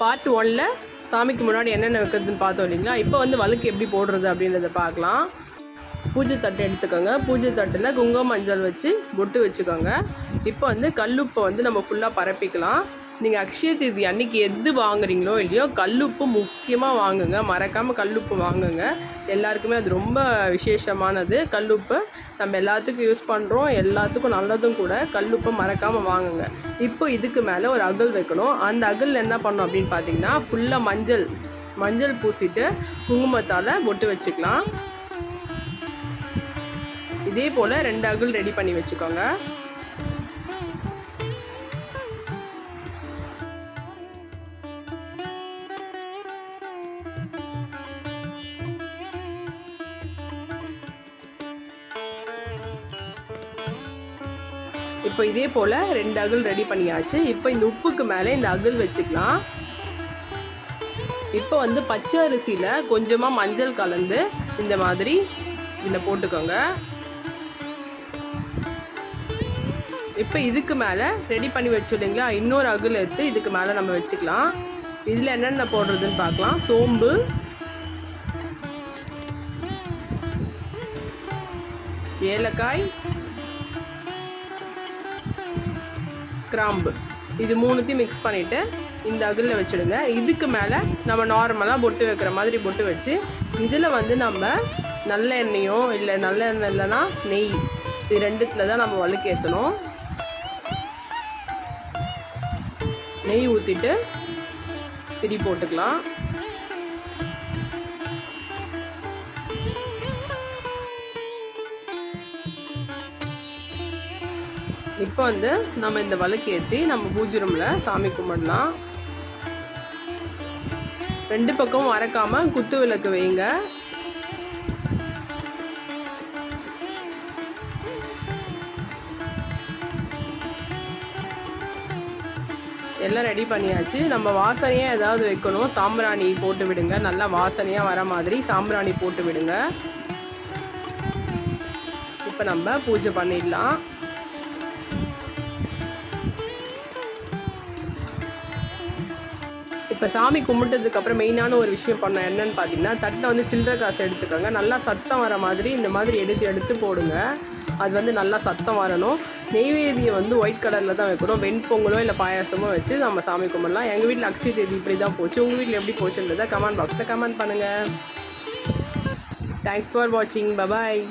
Part ஒன்ல சாமிக்கு முன்னாடி என்னென்ன வைக்கிறதுன்னு பார்த்தோம் இல்லைங்களா? இப்போ வந்து வழுக்கு எப்படி போடுறது அப்படின்றத பார்க்கலாம். பூஜை தட்டு எடுத்துக்கோங்க. பூஜை தட்டில் குங்குமம் மஞ்சள் வச்சு பொட்டு வச்சுக்கோங்க. இப்போ வந்து கல்லுப்பை வந்து நம்ம ஃபுல்லாக பரப்பிக்கலாம். நீங்கள் அக்ஷய தீதி அன்னைக்கு எது வாங்குறீங்களோ இல்லையோ கல்லுப்பு முக்கியமாக வாங்குங்க. மறக்காமல் கல்லுப்பு வாங்குங்க. எல்லாருக்குமே அது ரொம்ப விசேஷமானது. கல்லுப்பு நம்ம எல்லாத்துக்கும் யூஸ் பண்ணுறோம் எல்லாத்துக்கும் நல்லதும் கூட கல்லுப்பை மறக்காமல் வாங்குங்க. இப்போ இதுக்கு மேலே ஒரு அகல் வைக்கணும். அந்த அகல் என்ன பண்ணோம் அப்படின்னு பார்த்தீங்கன்னா ஃபுல்லாக மஞ்சள் மஞ்சள் பூசிட்டு குங்குமத்தால் பொட்டு வச்சுக்கலாம். இதே போல் ரெண்டு அகல் ரெடி பண்ணி வச்சுக்கோங்க. இப்போ இதே போல் ரெண்டு அகுல் ரெடி பண்ணியாச்சு. இப்போ இந்த உப்புக்கு மேலே இந்த அகுல் வச்சுக்கலாம். இப்போ வந்து பச்சை அரிசியில் கொஞ்சமாக மஞ்சள் கலந்து இந்த மாதிரி இதில் போட்டுக்கோங்க. இப்போ இதுக்கு மேலே ரெடி பண்ணி வச்சு இல்லைங்களா இன்னொரு அகுல் எடுத்து இதுக்கு மேலே நம்ம வச்சுக்கலாம். இதில் என்னென்ன போடுறதுன்னு பார்க்கலாம். சோம்பு. ஏலக்காய். கிராம்பு. இது மூணுத்தையும் மிக்ஸ் பண்ணிவிட்டு இந்த அகலில் வச்சுடுங்க. இதுக்கு மேலே நம்ம நார்மலாக பொட்டு வைக்கிற மாதிரி பொட்டு வச்சு இதில் வந்து நம்ம நல்ல எண்ணெயோ இல்லை நல்ல எண்ணெய் இல்லைன்னா நெய் இது ரெண்டுத்தில் தான் நம்ம வழுக்கு ஏற்றணும் நெய் ஊற்றிட்டு திரி போட்டுக்கலாம். இப்போ வந்து நம்ம இந்த விளக்கு ஏற்றி நம்ம பூஜை ரூமில் சாமி கும்பிடலாம். ரெண்டு பக்கமும் மறக்காமல் குத்து விளக்கு வைங்க. எல்லாம் ரெடி பண்ணியாச்சு. நம்ம வாசனையாக ஏதாவது வைக்கணும். சாம்பிராணி போட்டு விடுங்க. நல்லா வாசனையாக வர மாதிரி சாம்பிராணி போட்டு விடுங்க. இப்போ நம்ம பூஜை பண்ணிடலாம். இப்போ சாமி கும்பிட்டதுக்கு அப்புறம் மெயினான ஒரு விஷயம் பண்ணோம் என்னன்னு பார்த்தீங்கன்னா தட்டில் வந்து சில்லற காசு எடுத்துக்கோங்க. நல்லா சத்தம் வர மாதிரி இந்த மாதிரி எடுத்து எடுத்து போடுங்க. அது வந்து நல்லா சத்தம் வரணும். நெய்வேதியை வந்து ஒயிட் கலரில் தான் வைக்கணும். வெண்பொங்கலோ இல்லை பாயாசமோ வச்சு நம்ம சாமி கும்பிடலாம். எங்கள் வீட்டில் அக்ஷய தேதி இப்படி தான் போச்சு. உங்கள் வீட்டில் எப்படி போச்சுன்றதை கமெண்ட் பாக்ஸில் கமெண்ட் பண்ணுங்கள் தேங்க்ஸ் ஃபார் வாட்சிங் பபாய்